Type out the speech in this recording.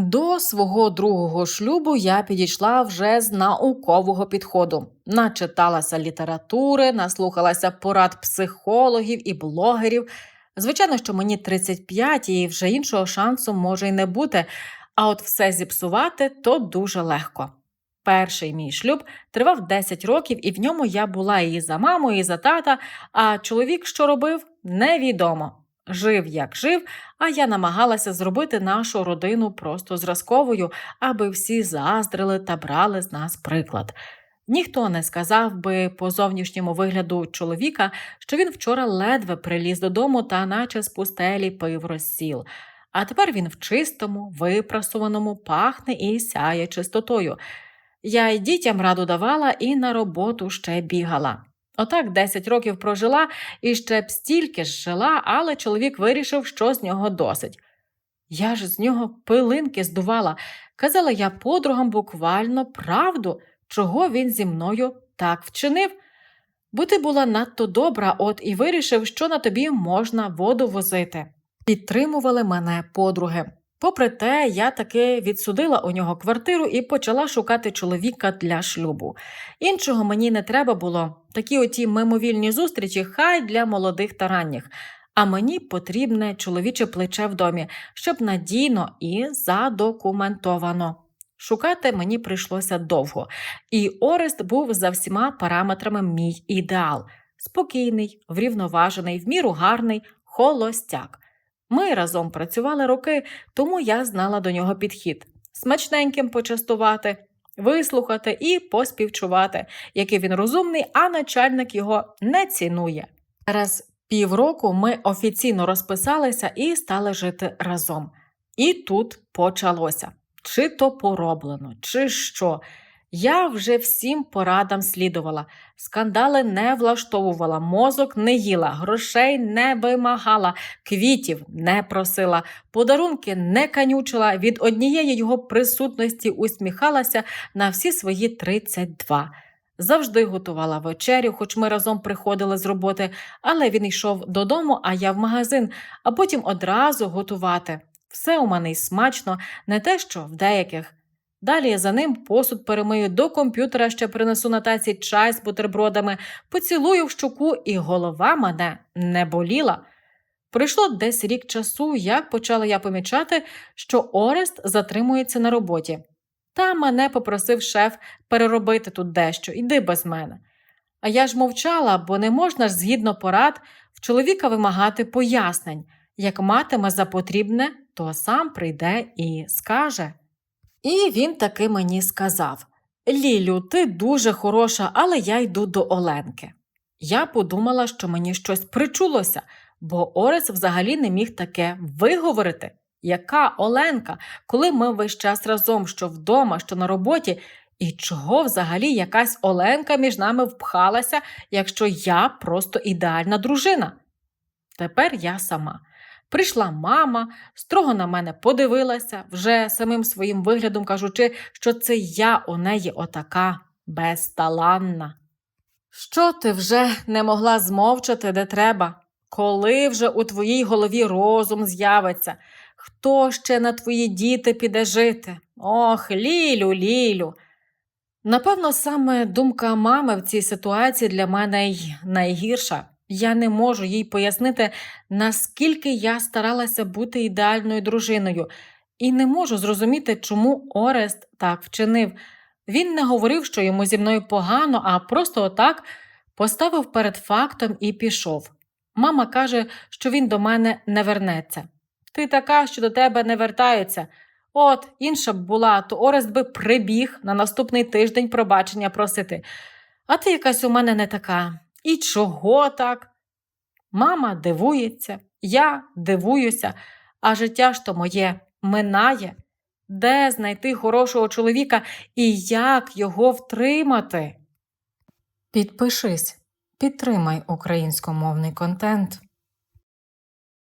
До свого другого шлюбу я підійшла вже з наукового підходу. Начиталася літератури, наслухалася порад психологів і блогерів. Звичайно, що мені 35 і вже іншого шансу може й не бути, а от все зіпсувати то дуже легко. Перший мій шлюб тривав 10 років, і в ньому я була і за маму, і за тата, а чоловік, що робив, невідомо. Жив як жив, а я намагалася зробити нашу родину просто зразковою, аби всі заздрили та брали з нас приклад. Ніхто не сказав би по зовнішньому вигляду чоловіка, що він вчора ледве приліз додому та наче з пустелі пив розсіл. А тепер він в чистому, випрасуваному, пахне і сяє чистотою. Я й дітям раду давала і на роботу ще бігала. Отак 10 років прожила і ще б стільки ж жила, але чоловік вирішив, що з нього досить. Я ж з нього пилинки здувала, казала я подругам буквально правду, чого він зі мною так вчинив. Бо ти була надто добра, от і вирішив, що на тобі можна воду возити. Підтримували мене подруги. Попри те, я таки відсудила у нього квартиру і почала шукати чоловіка для шлюбу. Іншого мені не треба було. Такі оті мимовільні зустрічі хай для молодих та ранніх. А мені потрібне чоловіче плече в домі, щоб надійно і задокументовано. Шукати мені прийшлося довго, і Орест був за всіма параметрами мій ідеал спокійний, врівноважений, в міру гарний, холостяк. Ми разом працювали роки, тому я знала до нього підхід смачненьким почастувати, вислухати і поспівчувати, який він розумний, а начальник його не цінує. Через півроку ми офіційно розписалися і стали жити разом. І тут почалося. Чи то пороблено, чи що. Я вже всім порадам слідувала, скандали не влаштовувала, мозок не їла, грошей не вимагала, квітів не просила, подарунки не канючила, від однієї його присутності усміхалася на всі свої 32. Завжди готувала вечерю, хоч ми разом приходили з роботи, але він йшов додому, а я в магазин, а потім одразу готувати. Все у мене й смачно, не те, що в деяких. Далі за ним посуд перемию до комп'ютера, ще принесу на таці чай з бутербродами, поцілую в щуку, і голова мене не боліла. Пройшло десь рік часу, як почала я помічати, що Орест затримується на роботі. Та мене попросив шеф переробити тут дещо, іди без мене. А я ж мовчала, бо не можна ж згідно порад в чоловіка вимагати пояснень. Як матиме за потрібне, то сам прийде і скаже. І він таки мені сказав: Лілю, ти дуже хороша, але я йду до Оленки. Я подумала, що мені щось причулося, бо Орес взагалі не міг таке виговорити. Яка Оленка, коли ми весь час разом, що вдома, що на роботі, і чого взагалі якась Оленка між нами впхалася, якщо я просто ідеальна дружина? Тепер я сама. Прийшла мама, строго на мене подивилася, вже самим своїм виглядом кажучи, що це я у неї отака безталанна. Що ти вже не могла змовчати, де треба? Коли вже у твоїй голові розум з'явиться? Хто ще на твої діти піде жити? Ох, Лілю, Лілю. Напевно, саме думка мами в цій ситуації для мене й найгірша. Я не можу їй пояснити, наскільки я старалася бути ідеальною дружиною, і не можу зрозуміти, чому Орест так вчинив. Він не говорив, що йому зі мною погано, а просто отак поставив перед фактом і пішов. Мама каже, що він до мене не вернеться. Ти така, що до тебе не вертаються. От, інша б була, то Орест би прибіг на наступний тиждень пробачення просити. А ти якась у мене не така. І чого так? Мама дивується, я дивуюся, а життя ж то моє минає. Де знайти хорошого чоловіка і як його втримати? Підпишись, підтримай українськомовний контент.